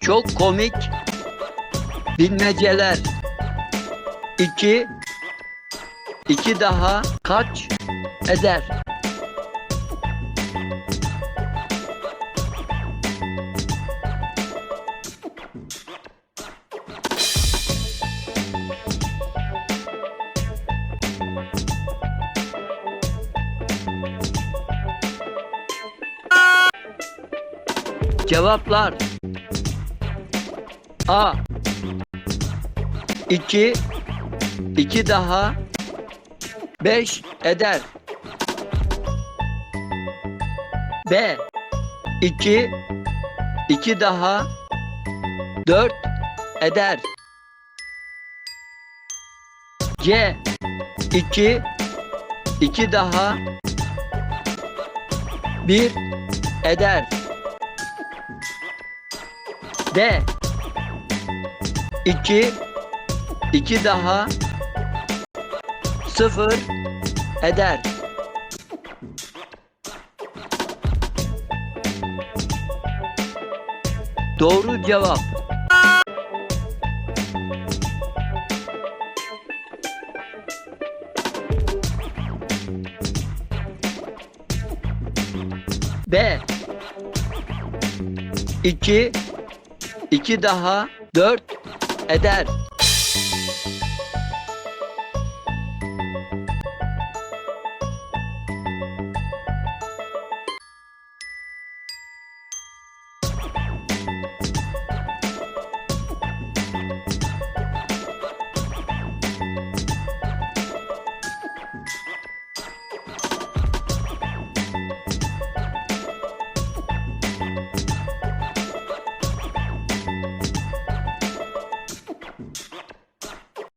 Çok komik bilmeceler. 2 2 daha kaç eder? Cevaplar. A. 2 2 daha. 5 eder. B. 2 2 daha. 4 eder. C. 2 2 daha. 1 eder. D. 2 2 daha. 0 eder. Doğru cevap. B. 2 2 daha 4 eder.